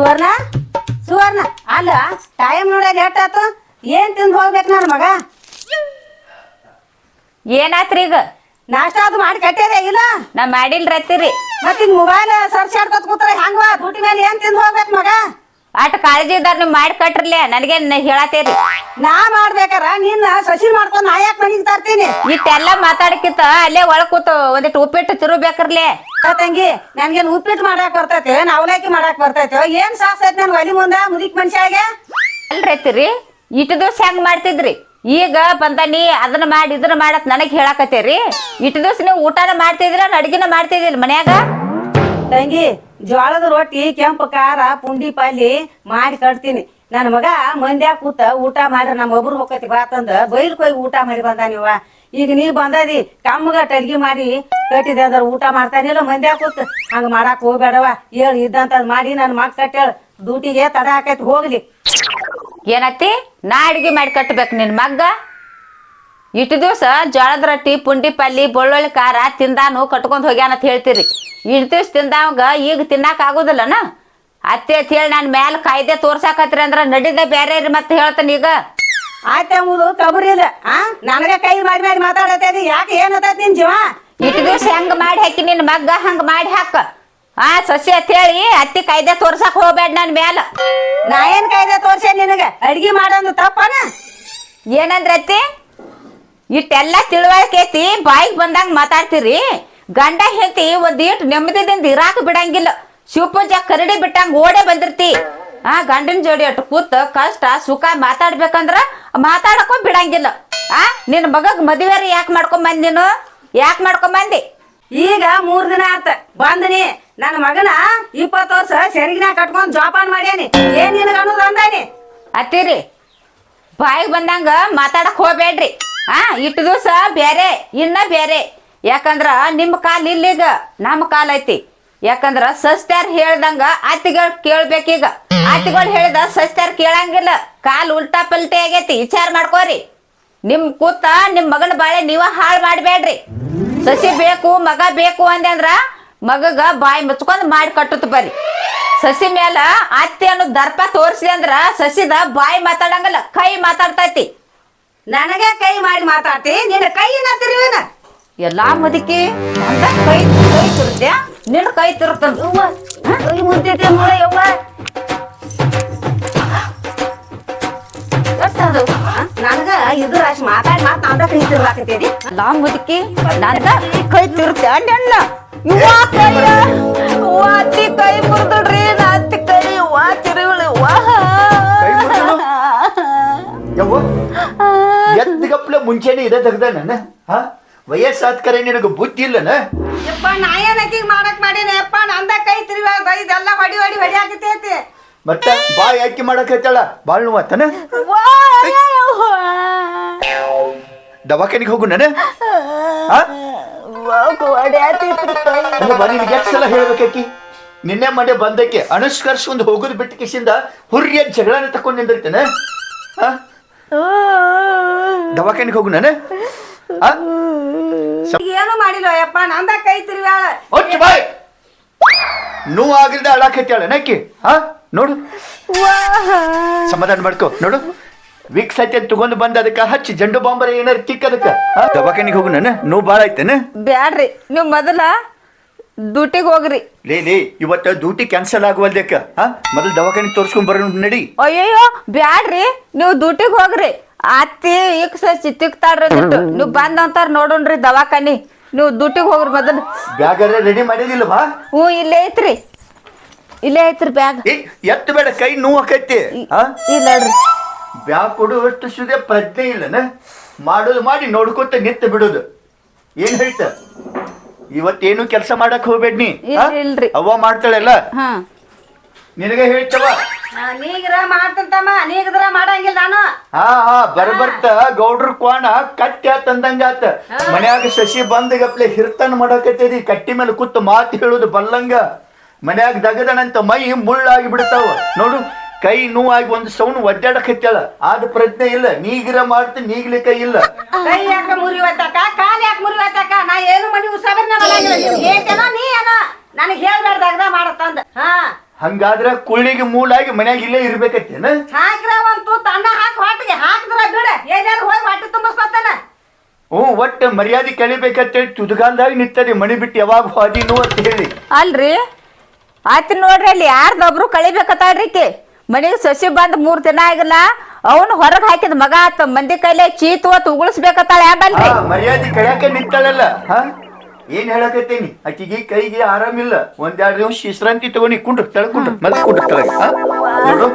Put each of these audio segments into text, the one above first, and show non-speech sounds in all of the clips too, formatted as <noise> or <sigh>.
ಸುವರ್ಣ? ಸುವರ್ಣ ಅಲ್ಲ ಟೈಮ್ ನೋಡ ಲೇಟ್ ಆತು ಏನ್ ತಿಂದು ಹೋಗ್ಬೇಕು ನನ್ನ ಮಗ? ಏನಾತ್ರಿ ಈಗ? ನಾಷ್ಟ ಅದು ಮಾಡಿ ಕಟ್ಟಿದೆ ಇಲ್ಲ? ನಾ ಮಾಡಿಲ್ರಿ ಅತ್ತಿರಿ. ಮತ್ತೆ ಈಗ ಮೊಬೈಲ್ ಸರ್ಚ್ ಆಡ್ಕೊತ ಕೂತ್ರೆ ಹೆಂಗವಾ ಡ್ಯೂಟಿ ಮೇಲೆ ಏನ್ ತಿಂದು ಹೋಗ್ಬೇಕು ಮಗ? ಆಟ ಕಾಳಜಿ ಇದ್ದಾರ ನೀವು ಮಾಡಿ ಕಟ್ರಲೆ ನನಗೆ ಹೇಳತ್ತೇರಿ? ನಾ ಮಾಡ್ಬೇಕಾರ? ನಿನ್ನ ಸಸಿ ಮಾಡ್ಕೊಂಡ್ ನಾ ಯಾಕೆ ಮನಿಗ್ ತರ್ತೀನಿ ಇಟ್ಟೆಲ್ಲ ಮಾತಾಡಕ್ಕಿಂತ ಅಲ್ಲೇ ಒಳ ಕೂತು ಒಂದಿಟ್ಟು ಉಪ್ಪಿಟ್ಟು ತಿರುಬೇಕ್ರಲೆ ತಂಗಿ ನನ್ಗೇನ್ ಉಪ್ಪಿಟ್ಟು ಮಾಡಾಕ್ ಬರ್ತೈತೆ ಅವಲಕ್ಕಿ ಮಾಡಾಕ್ ಬರ್ತೈತೆ ಏನ್ ಸಾಸ್ ಐತಿ ನನ್ ಒಲಿ ಮುಂದ ಮುದಿಕ್ ಮನುಷ್ಯಾಗೆ? ಅಲ್ರೈತಿರಿ ಇಟ್ಟು ದಿವ್ಸ ಹೆಂಗ್ ಮಾಡ್ತಿದ್ರಿ? ಈಗ ಬಂದಾನಿ ಅದನ್ನ ಮಾಡಿ ಇದನ್ನ ಮಾಡತ್ ನನಗ್ ಹೇಳಾಕತ್ತೇರಿ? ಇಟ್ಟು ದಿವ್ಸ ನೀವು ಊಟನ ಮಾಡ್ತಿದ್ರ ಅಡ್ಗಿನ ಮಾಡ್ತಿದಿಲ್ಲ ಮನ್ಯಾಗ? ತಂಗಿ ಜೋಳದ ರೊಟ್ಟಿ, ಕೆಂಪು ಖಾರ, ಪುಂಡಿ ಪಲ್ಲಿ ಮಾಡಿ ಕಟ್ತೀನಿ. ನನ್ನ ಮಗ ಮಂದ್ಯಾಗ ಕೂತ ಊಟ ಮಾಡ್ರಿ ನಮ್ಮ ಒಬ್ರು ಹೋಗತಿ ಬಾತಂದ ಬೈಲ್ ಕೊಯ್ ಊಟ ಮಾಡಿ ಬಂದ ನೀವ. ಈಗ ನೀ ಬಂದದಿ ಕಮ್ಮಗ ಅಡ್ಗಿ ಮಾಡಿ ಕಟ್ಟಿದೆ ಅದ್ರ ಊಟ ಮಾಡ್ತಾನಿಲ್ಲ ಮಂದ್ಯಾಗ ಕೂತ್. ಹಂಗ ಮಾಡಾಕ್ ಹೋಗ್ಬೇಡವ. ಹೇಳ್, ಇದ್ದಂತ ಮಾಡಿ ನನ್ನ ಮಗ ಕಟ್ಟೇಳ ಡ್ಯೂಟಿಗೆ ತಡ ಹಾಕೈತಿ, ಹೋಗ್ಲಿ. ಏನತ್ತಿ? ನಾ ಅಡ್ಗೆ ಮಾಡಿ ಕಟ್ಬೇಕು ನಿನ್ ಮಗ್ಗ? ಇಟ್ಟು ದಿವಸ ಜೋಳದ ರೊಟ್ಟಿ ಪುಂಡಿ ಪಲ್ಲಿ ಬೆಳ್ಳುಳ್ಳಿ ಖಾರ ತಿಂದಾನು ಕಟ್ಕೊಂಡು ಹೋಗ್ಯಾನ ಅಂತ ಹೇಳ್ತೀರಿ. ಇಷ್ಟು ದಿವ್ಸ ತಿಂದವಂಗ ಈಗ ತಿನ್ನಕ್ಕೆ ಆಗೋದಿಲ್ಲನ? ಅತ್ತೆ ಅಂತ ಹೇಳಿ ನಾನು ಮ್ಯಾಲ ಕಾಯ್ದೆ ತೋರ್ಸಾಕತ್ರಿ ಅಂದ್ರೆ ನಡಿದೆ ಬೇರೆ ರೀ ಮತ್ತೆ ಹೇಳ್ತಾನೆ ಈಗ. ಆಯ್ತು ಕಬರಿ ಇಲ್ಲ ಆ? ನನಗ ಕೈ ಮಾಡಿ ಮಾಡಿ ಮಾತಾಡತ್ತೈತಿ ಯಾಕೆ ಏನು ನಿನ್ ಜೀವ? ಇಟ್ಟು ದಿವಸ ಹೆಂಗ್ ಮಾಡಿ ಹಾಕಿ ನಿನ್ ಮಗ್ಗ ಹಂಗ ಮಾಡಿ ಹಾಕ. ಆ ಸಸಿ ಅಂತ ಹೇಳಿ ಅತ್ತಿ ಕಾಯ್ದೆ ತೋರ್ಸಕ್ ಹೋಗ್ಬೇಡ ನನ್ ಮ್ಯಾಲ. ನಾ ಏನ್ ಕಾಯ್ದೆ ತೋರ್ಸೇ ನಿನಗ? ಅಡ್ಗಿ ಮಾಡೋದು ತಪ್ಪನ? ಏನಂದ್ರ ಅತ್ತಿ ಇಟ್ಟೆಲ್ಲ ತಿಳುವಳಿಕೆ ಐತಿ ಬಾಯಿಗೆ ಬಂದಂಗ ಮಾತಾಡ್ತೀರಿ. ಗಂಡ ಹೆಂಡತಿ ಒಂದ್ ಇಟ್ಟು ನೆಮ್ಮದಿದಿಂದ ಇರಾಕ ಬಿಡಂಗಿಲ್ಲ. ಶಿವಪೂಜ ಕರಡಿ ಬಿಟ್ಟಂಗ ಓಡೇ ಬಂದಿರ್ತಿ. ಆ ಗಂಡನ ಜೋಡಿ ಅಟ್ಟು ಕೂತ್ ಕಷ್ಟ ಸುಖ ಮಾತಾಡ್ಬೇಕಂದ್ರ ಮಾತಾಡಕ್ಕೂ ಬಿಡಂಗಿಲ್ಲ. ಆ ನಿನ್ ಮಗಗ್ ಮದುವೆ ಯಾಕೆ ಮಾಡ್ಕೊಂಡ್ ಬಂದ್ ನೀನು? ಯಾಕೆ ಮಾಡ್ಕೊಂಡ್ ಬಂದಿ? ಈಗ ಮೂರ್ ದಿನ ಆತ. ಬಂದನಿ ನನ್ನ ಮಗನ ಇಪ್ಪತ್ತು ವರ್ಷ ಸೆರಗಿನ ಕಟ್ಕೊಂಡ್ ಜೋಪಾನ್ ಮಾಡ್ಯಾನಿ. ಏನ್ ನಿನಗ ಅನ್ನೋದು ಅಂದಾನಿ ಅತ್ತಿರಿ ಬಾಯಿಗೆ ಬಂದಂಗ ಮಾತಾಡಕ್ ಹೋಗ್ಬೇಡ್ರಿ. ಆ, ಇಟ್ಟು ದಿವಸ ಬೇರೆ ಇನ್ನ ಬೇರೆ ಯಾಕಂದ್ರ ನಿಮ್ಮ ಕಾಲ್ ಇಲ್ಲಿಗ ನಮ್ಮ ಕಾಲ್ ಐತಿ. ಯಾಕಂದ್ರ ಸಸ್ತ್ಯಾರ್ ಹೇಳ್ದಂಗ ಅತ್ತಿಗಳು ಕೇಳ್ಬೇಕೀಗ. ಆತಿಗಳ್ ಹೇಳಿದ ಸಸ್ತ್ಯಾರ್ ಕೇಳಂಗಿಲ್ಲ. ಕಾಲ್ ಉಲ್ಟಾ ಪಲ್ಟಿ ಆಗೈತಿ. ವಿಚಾರ ಮಾಡ್ಕೋರಿ. ನಿಮ್ ಕೂತ ನಿಮ್ ಮಗನ ಬಾಳೆ ನೀವ ಹಾಳ್ ಮಾಡ್ಬೇಡ್ರಿ ಸಸಿ ಬೇಕು, ಮಗ ಬೇಕು ಅಂದ್ರ ಮಗಗ ಬಾಯಿ ಮುಚ್ಕೊಂಡ್ ಮಾಡಿ ಕಟ್ಟುತ್ತ ಬರ್ರಿ. ಸಸಿ ಮೇಲ ಅತ್ತೆ ಅನ್ನೋ ದರ್ಪ ತೋರಿಸಿ ಅಂದ್ರ ಸಸಿದ ಬಾಯಿ ಮಾತಾಡಂಗಲ್ಲ, ಕೈ ಮಾತಾಡ್ತೈತಿ. ನನಗೆ ಕೈ ಮಾಡಿ ಮಾತಾಡ್ತಿ ನಿನ್ನ ಕೈ ತಿರುವಿನ? ಎಲ್ಲಾ ಮುದುಕಿ ಅಂತ ಕೈ ಕೈ ತಿರುತ್ಯ ನಿನ್ನ ಕೈ ತಿರುತ್ತೆ ಕೈ ಮುದ್ದೈತೆ ನೋಡ ಯವ್ವ? ನನಗ ಇದ್ರ ಅಷ್ಟ್ ಮಾತಾಡಿ ಮಾತ್ ಅಂತ ಕೈ ತಿರ್ಲಾಕತ್ತೇದಿ ಎಲ್ಲಾ ಮುದುಕಿ ನಂದ ಕೈ ಅಣ್ಣ ಅತ್ತಿ ಕೈ ಮುರಿದ್ರಿ ನಾ ಅತ್ತಿ ಕೈ ಅವ್ವ ತಿರುವಳಿ ಕೈ? ಯವ್ವ? ಎದ್ಗಪ್ಲೆ ಮುಂಚೆನೆ ಇದೆ ತೆಗ್ದ ನಾನು ಹಾ? ವಯಸ್ಸಾದ ಕರೆ ನಿನಗೆ ಬುದ್ಧಿ ಇಲ್ಲನ? ಯಪ್ಪ ನಾ ಏನಕ್ಕೆ ಮಾಡಕ್ ಮಾಡೀನಿ? ಯಪ್ಪ ನಂದ ಕೈ ತಿರುವಾಗ ಇದೆಲ್ಲ ಹೊಡಿ ಹೊಡಿ ಹೊಡಿ ಹಾಕತೈತಿ ಮತ್ತೆ ಬಾಯಿ ಹಾಕಿ ಮಾಡಕ್ ಹೇಳ್ತಾಳ ಬಾಳ್ ನೋವತ್ತನ ದವಾಖಾನಿಗೆ ಹೋಗು ನಾನು? ಬರೀ ಎಷ್ಟು ಸಲ ಹೇಳ್ಬೇಕಾಕಿ ನಿನ್ನೆ ಮನೆ ಬಂದಕ್ಕೆ ಅನುಷ್ಕರ್ಸ್ಕೊಂಡು ಹೋಗೋದು ಬಿಟ್ಟು ಕಿಸಿಂದ ಹುರಿಯ ಜಗಳನ ತಕೊಂಡ್ ನಿಂದಿರ್ತೇನೆ? ದವಾಖಾನಿಗೆ ಹೋಗು ನಾನು ಏನು ಮಾಡಿಲ್ಲ ಯಪ್ಪ? ನಂದ ಕೈ ತಿರುವ್ಯಾಳ ಹೊಚ್ಚ ಬಾಯ್! ನೋವು ಆಗಿಲ್ದೆ ಅಳಾಕತ್ಯಾಳ ನಾಕಿ ಹಾ ನೋಡು. ಸಮಾಧಾನ ಮಾಡ್ಕೋ ನೋಡು. ವಿಕ್ಸ್ ಐತೆ ತಗೊಂಡು ಬಂದ ಅದಕ್ಕೆ ಹಚ್ಚಿ ಜಂಡು ಬಾಂಬರ್ ಏನಾರು ತಿಕ್ಕ ಅದಕ್ಕೆ ದವಾಖಾನಿಗೆ ಹೋಗು ನಾನು ನೋವು ಬಾಳ ಐತೆನ ಬ್ಯಾಡ್ರಿ. ನೀವು ಮೊದಲ ಡ್ಯೂಟಿಗೆ ಹೋಗ್ರಿ. ಲೇ ಲೇ ಇವತ್ತ ಡ್ಯೂಟಿ ಕ್ಯಾನ್ಸಲ್ ಆಗುವಲ್ದಕ್ಕ ಹಾ? ಮೊದಲು ದವಾಖಾನೆ ತೋರಿಸ್ಕೊಂಡ್ ಬರೋಣ ನಡಿ. ಅಯ್ಯಯ್ಯೋ ಬ್ಯಾಡ್ರಿ. ನೀವು ಡ್ಯೂಟಿಗೆ ಹೋಗ್ರಿ. ಅತ್ತಿ ಈಗ ಸಸಿ ತಿಕ್ತಾಡ್ರಿ ದುಡ್ಡು ನೀವು ಬಂದ್ ಅಂತಾರ ನೋಡೋಣ್ರಿ ದವಾಖಾನಿ. ನೀವು ಡ್ಯೂಟಿಗೆ ಹೋಗ್ರಿ ಮೊದಲು. ಬ್ಯಾಗ್ ರೆಡಿ ಮಾಡಿದಿಲ್ವಾ ಹ್ಞೂ ಇಲ್ಲೇ ಐತ್ರಿ. ಇಲ್ಲೇ ಐತ್ರಿ ಬ್ಯಾಗ್. ಏ ಎತ್ತ ಬೇಡ ಕೈ ನೋವು ಆಕೈತಿ. ಹಾ? ಇಲ್ಲ ನೋಡ್ರಿ ಬ್ಯಾಗ್ ಕೊಡುವಷ್ಟು ಸುದೆ ಪ್ರಜ್ಞೆ ಇಲ್ಲನ? ಮಾಡೋದು ಮಾಡಿ ನೋಡ್ಕೊತ ನಿತ್ತ ಬಿಡೋದು. ಏನ್ ಹೇಳ್ತ? ಇವತ್ತೇನು ಕೆಲಸ ಮಾಡಕ್ ಹೋಗ್ಬೇಡ್ನಿ? ಇಲ್ರಿ. ಅವ್ವ ಮಾಡ್ತಾಳೆಲ್ಲ? ಹಾ. ನಿನಗೆ ಹೇಳ್ತವ? ನೀಗ್ರ ಮಾಡ್ತಂತಮ್ಮ ನೀಗದ್ರ ಮಾಡಂಗಿಲ್ಲ ನಾನು. ಹಾ ಹಾ ಬರ್ಬರ್ತ ಗೌಡ್ರ ಕ್ವಾಣ ಕಟ್ಟಿ ತಂದಂಗಾತ ಆತ. ಮನ್ಯಾಗ ಶಶಿ ಬಂದಗಪ್ಲೆ ಹಿರ್ತನ್ ಮಾಡಕತ್ತೇದಿ ಕಟ್ಟಿ ಮೇಲೆ ಕೂತು ಮಾತು ಹೇಳುದು ಬಲ್ಲಂಗ. ಮನ್ಯಾಗ ದಗದಣಂತ ಮೈ ಮುಳ್ಳಾಗಿ ಬಿಡ್ತಾವ. ನೋಡು ಕೈ ನೋವಾಗಿ ಒಂದು ಸೌನ್ ಒಡ್ಡಾಡಕತ್ತಾಳ ಆದ ಪ್ರಜ್ಞೆ ಇಲ್ಲ. ನೀಗಿರ ಮಾಡ್ತಿ ನೀಗ್ಲಿಕ್ಕ ಇಲ್ಲ. ಕೈ ಯಾಕ ಮುರಿವತ್ತಕ್ಕ ಕಾಲ್ ಯಾಕ ಮುರಿವತ್ತಕ್ಕ ನಾ ಏನು ಮನಿ ಉಸಾಬರಿ ಏನೋ ನೀ ಏನೋ. ನನಗೆ ಹೇಳ್ಬಾರ್ದಾಗ್ದ ಮಾಡತ್ತಂದ ಹಾ. ಹಂಗಾದ್ರ ಕುಳ್ಳಿಗೆ ಮೂಲಾಗಿ ಮನ್ಯಾಗ ಇಲ್ಲೇ ಇರ್ಬೇಕತ್ತೇನ? ಹಾಕ್ರ ಒಂದ್ ತೂತ್ ಅನ್ನ ಹಾಕಿ ಹೊಟ್ಟಿಗೆ. ಹಾಕಿದ್ರ ಬಿಡ. ಎಲ್ಲಾರು ಹೋಗಿ ಹೊಟ್ಟೆ ತುಂಬಿಸ್ಕೊತಾನ. ಹ್ಞೂ ಒಟ್ಟು ಮರ್ಯಾದೆ ಕಳಿಬೇಕಂತೇಳಿ ತುದಗಾಲ್ದಾಗ ನಿಂತದೆ. ಮಣಿ ಬಿಟ್ಟು ಯಾವಾಗ ಹೋದಿನೋ ಅಂತ ಹೇಳಿ. ಅಲ್ರಿ? ಆಯ್ತು ನೋಡ್ರಿ ಅಲ್ಲಿ ಯಾರ್ದೊಬ್ರು ಕಳಿಬೇಕತ್ತಾಳ್ರಿಕಿ ಮನೆಗೆ ಸಸಿ ಬಂದ್ ಮೂರ್ ದಿನ ಆಗಿಲ್ಲ ಅವನು ಹೊರಗ್ ಹಾಕಿದ ಮಗ ಆತ ಮಂದಿ ಕೈಲೆ ಚೀತು ಅತ್ ಉಗುಳಿಸ್ಬೇಕತ್ತಾಳ ಆ, ಯಾಬಲ್ರಿ ಮರ್ಯಾದೆ ಕಳ್ಯಾಕ ನಿಂತಾಳಲ್ಲ? ಹಾ? ಏನ್ ಹೇಳಕತ್ತೀನಿ? ಆಕಿಗೆ ಕೈಗೆ ಆರಾಮಿಲ್ಲ ಒಂದೆರಡು ದಿವಸ ವಿಶ್ರಾಂತಿ ತಗೊಂಡಿ ಕುಂಡ್ರು ತಳ್ಕೊಂಡ್ರು ಮತ್ತೆ ಕುಂಡ್ರು ತಳಗ. ನೋಡು.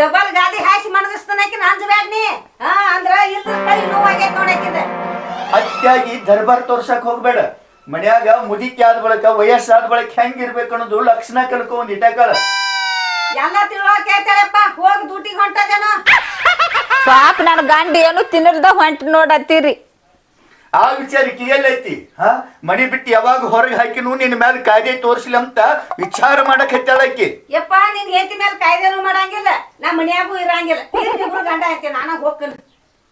ಡಬಲ್ ಗಾದಿ ಹಾಸಿ ಮಣಗಿಸ್ತಾನಕಿ ಅಂಜಬ್ಯಾಡ ನೀ ಹಾ ಅಂದ್ರ ಇಲ್ದ ಕೈ ನೋವಾಗೈತ್ ನೋಡಕಿದ ಅತ್ಯಾಗಿ ದರ್ಬಾರ್ ತೋರ್ಸಕ್ ಹೋಗ್ಬೇಡ. ಮನ್ಯಾಗ ಮುದಿಕಿ ಆದ ಬಳಕ ವಯಸ್ಸಾದ ಬಳಿಕ ಹೆಂಗ್ ಇರ್ಬೇಕು ಅನ್ನೋದು ಲಕ್ಷಣ ಕಲ್ಕೊ ಒಂದ್ ಇಟಕಳ. ಎಲ್ಲ ತಿಳ್ಕೊಳಪ್ಪ ಹೋಗಿ ಡ್ಯೂಟಿಗೆ ಹೊಂಟದೇನೋ. ಪಾಪ ನನ್ನ ಗಂಡ ಏನು ತಿನ್ನಲ್ದ ಹೊಂಟ ನೋಡತ್ತೀರಿ. ಆ ವಿಚಾರ ಕಿಯಲ್ಲೈತಿ ಹಾ? ಮನಿ ಬಿಟ್ಟು ಯಾವಾಗ ಹೊರಗೆ ಹಾಕಿನೂ ನಿನ್ನ ಮ್ಯಾಲ ಕಾಯ್ದೆ ತೋರಿಸಲಿ ಅಂತ ವಿಚಾರ ಮಾಡಕ್ ಹತ್ತಾಳಕಿ. ಯಪ್ಪ ನಿನ್ ಹೆಂಡತಿ ಮೇಲೆ ಕಾಯ್ದೆನೂ ಮಾಡಂಗಿಲ್ಲ ನಮ್ಮ ಮನ್ಯಾಗೂ ಇರಂಗಿಲ್ಲ. ಇಬ್ರು ಗಂಡ ಐತಿ ನಾನ ಹೋಗ್ಕನ.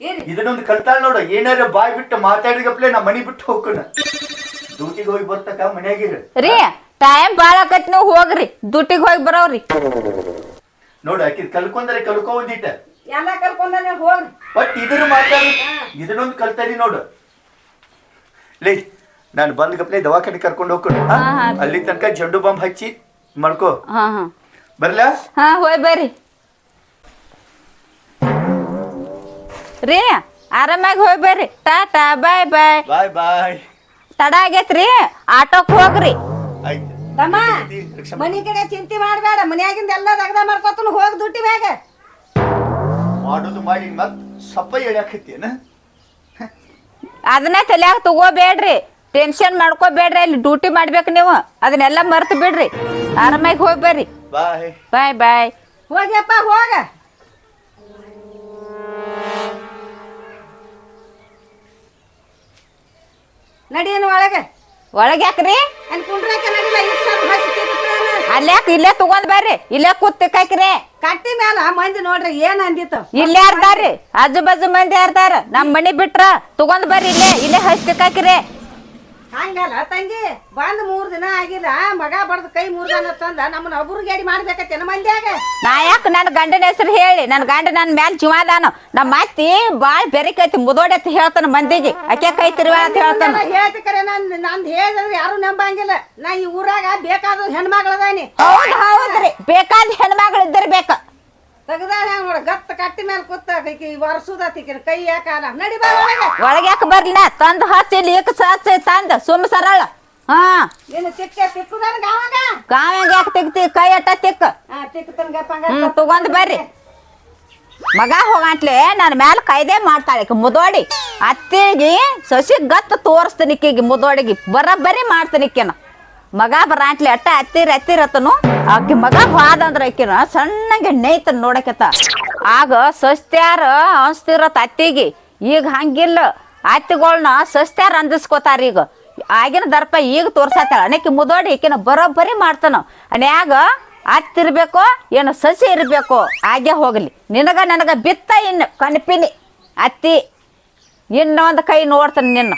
ಇರ್ಲಿ ಇದನ್ನೊಂದು ಕಲ್ತಾಳ ನೋಡು ಏನಾರ ಬಾಯ್ ಬಿಟ್ಟು ಮಾತಾಡಿಗಪ್ಲೆ ನಾ ಮನಿ ಬಿಟ್ಟು ಹೋಗ್ಕಣ ಡ್ಯೂಟಿಗೆ ಹೋಗಿ ಬರ್ತಕ ಮನ್ಯಾಗಿರ ರೀ ಟೈಮ್ ಭಾಳ ಆಕೈತಿ ನೀವು ಹೋಗ್ರಿ. ಡ್ಯೂಟಿಗೆ ಹೋಗಿ ಬರೋವ್ರಿ. ನೋಡು ಆಕಿ ಕಲ್ಕೊಂಡ್ರೆ ಕಲ್ಕೊ ಒಂದಿಟ್ಟ. ಎಲ್ಲ ಕರ್ಕೊಂಡ ಹೋಗ್ರಿ. ಬಟ್ ಇದ್ರ ಮಾತಾಡಿ ಇದನ್ನೊಂದು ಕಲ್ತಾಡಿ ನೋಡು. ಲೇ ನಾನು ಬಂದ ಗಪ್ಲೆ ದವಾಖಾನೆ ಕರ್ಕೊಂಡು ಹೋಗ್ಕೊಂಡು. ಅಲ್ಲಿ ತನಕ ಜಂಡು ಬಾಂಬ್ ಹಚ್ಚಿ ಮಾಡ್ಕೋ ಹಾ ಹಾ. ಬರ್ಲಾ? ಹಾ ಹೋಯ್ ಬರ್ರಿ. ರೀ ಆರಾಮಾಗಿ ಹೋಯ್ ಬರ್ರಿ. ಟಾಟಾ ಬಾಯ್ ಬಾಯ್. ಬಾಯ್ ಬಾಯ್. ತಡ ಆಗೈತ್ರಿ ಆಟೋಕ್ ಹೋಗ್ರಿ. ತಮ್ಮ ಮನಿ ಕಡೆ ಚಿಂತೆ ಮಾಡಬೇಡ ಮನ್ಯಾಗಿಂದ ಎಲ್ಲ ದಗದ ಮಾಡ್ಕೊತನು ಹೋಗಿ ದುಡ್ಡಿ ಬೇಗ ಮಾಡೋದು ಮಾಡಿ ಮತ್ ಸಪ್ಪ ಎಳ್ಯಾಕತ್ತೇನ ಅದನ್ನ ತಲ್ಯಾಗ ತಗೋಬೇಡ್ರಿ ಟೆನ್ಷನ್ ಮಾಡ್ಕೋಬೇಡ್ರಿ ಅಲ್ಲಿ ಡ್ಯೂಟಿ ಮಾಡ್ಬೇಕು ನೀವು ಅದನ್ನೆಲ್ಲ ಮರ್ತು ಬಿಡ್ರಿ. ಆರಾಮಾಗಿ ಹೋಗಿ ಬರ್ರಿ. ಬಾಯ್. ಬಾಯ್ ಬಾಯ್. ಹೋಗ್ಯಪ್ಪ ಹೋಗ. ನಡಿಯನ್ ಒಳಗೆ. ಒಳಗೆ ಯಾಕ್ರಿ? ಅಲ್ಲಿ ಕುಂಡ್ರಾಕ ನಡಿಲ್ಲ ಇಷ್ಟ್ ಸ್ವಲ್ಪ ಹಸಿ ತಿಕ್ತಾನ. ಅಲ್ಯಾಕ ಇಲ್ಲೇ ತಗೊಂಡ್ ಬರ್ರಿ? ಇಲ್ಲೇ ಕೂತಿಕಾಕ್ರಿ ಕಟ್ಟಿ ಮ್ಯಾಲ ಮಂದಿ ನೋಡ್ರಿ ಏನ್ ಅಂದಿತ್ತು? ಇಲ್ಲೇ ಅರ್ದಾರ್ರಿ ಆಜು ಬಾಜು ಮಂದಿ ಅರ್ದಾರ ನಮ್ ಮನಿ ಬಿಟ್ರ ತಗೊಂಡ್ ಬರ್ರಿ ಇಲ್ಲೇ ಇಲ್ಲೇ ಹಚ್ತಿಕಾಕ್ರಿ ಹಂಗಲ್ಲ ತಂಗಿ ಬಂದ್ ಮೂರ್ ದಿನ ಆಗಿಲ್ಲ ಮಗ ಬಡ್ದ ಕೈ ಮೂರ್ ದಿನ ತಂದ ನಮ್ಮನ್ನ ಒಬ್ರು ಗಾಡಿ ಮಾಡ್ಬೇಕತ್ತೇನ ಮಂದ್ಯಾಗ. ನಾ ಯಾಕೆ ನನ್ನ ಗಂಡನ ಹೆಸರು ಹೇಳಿ ನನ್ನ ಗಂಡ ನನ್ನ ಮ್ಯಾಲ ಜೀವಾದಾನು ನಮ್ಮ ಅತ್ತಿ ಬಾಳ್ ಬೆರಿಕೈತಿ ಮುದೋಡತ್ತಿ ಹೇಳ್ತಾನ ಮಂದಿಗೆ. ಅಕ್ಕೆ ಕೈ ತಿರುವ ಅಂತ ಹೇಳ್ತಾನ. ಹೇಳ್ತಿ ಕರೆ ನಾನ್ ನಂದ್ ಹೇಳಿದ್ರೆ ಯಾರು ನಂಬಂಗಿಲ್ಲ. ನಾ ಈ ಊರಾಗ ಬೇಕಾದ ಹೆಣ್ಮಗಳದಾನಿ ಹೌದ್ ಹೌದ್ರಿ ಬೇಕಾದ ಹೆಣ್ಮಗಳು ಬೇಕ ತೆಗ್ದಾಳ ನೋಡ ಗತ್ತ ಕಟ್ಟಿ ಮೇಲೆ ಕೂತ ಕೈಕಿ ವರ್ಷದತ್ತಿಕಿನ ಕೈ ಯಾಕಾಲ ನಡಿ ಬಾ ಒಳಗೆ. ಒಳಗೆ ಯಾಕೆ ಬರ್ಲಿನ ತಂದ್ ಹಚ್ಚಿ ಏಕ ಸಾಚ್ ತಂದ ಸುಮ್ ಸರಳ. ಹಾ. ಏನು ತಿಕ್ಕ ತಿಕ್ಕುದಾನ ಗಾವಾಗ? ಗಾವಾಗ ಯಾಕೆ ತೆಗ್ತಿ ಕೈ ಅಟ್ಟ ತಿಕ್ಕ. ಹಾ ತಿಕ್ಕತನ್ ಗಪ್ಪಂಗ ಹ್ಮ್ ತಗೊಂಡ್ ಬರ್ರಿ. ಮಗ ಹೋಗಂಟ್ಲೆ ನನ್ನ ಮ್ಯಾಲ ಕೈದೆ ಮಾಡ್ತಾಳೆ ಈಕಿ ಮುದೋಡಿ. ಅತ್ತಿಗೆ ಸಸಿ ಗತ್ತ ತೋರಿಸ್ತೀನಿ ಈಕಿಗೆ ಮುದೋಡಿಗೆ. ಬರಬ್ಬರಿ ಮಾಡ್ತೀನಿ ಈಕಿನ. ಮಗ ಬರಾಂಟ್ಲೆ ಅಟ್ಟ ಹತ್ತಿರ ಹತ್ತಿರತನು ಆಕಿ ಮಗ ಹೋದಂದ್ರ ಆಕಿನ ಸಣ್ಣಗೆ ನೇತ ನೋಡಕತ್ತ. ಆಗ ಸಸ್ತ್ಯಾರ ಅನ್ಸ್ತಿರತ್ತ ಅತ್ತಿಗೆ ಈಗ ಹಂಗಿಲ್ಲ ಅತ್ತಿಗಳ್ನ ಸಸ್ತ್ಯಾರ ಅಂದಿಸ್ಕೋತಾರ ಈಗ. ಆಗಿನ ದರ್ಪ ಈಗ ತೋರ್ಸತ್ತಾಳ ಅನೇಕಿ ಮುದೋಡಿ ಈಕಿನ ಬರೋಬ್ಬರಿ ಮಾಡ್ತಾನ. ಅನ್ಯಾಗ ಅತ್ತಿರ್ಬೇಕೋ ಏನು ಸಸಿ ಇರಬೇಕು ಹಾಗೆ ಹೋಗಲಿ. ನಿನಗ ನನಗ ಬಿತ್ತ ಇನ್ನು ಕನಪಿನಿ. ಅತ್ತಿ, ಇನ್ನೊಂದು ಕೈ ನೋಡ್ತಾನೆ ನಿನ್ನ.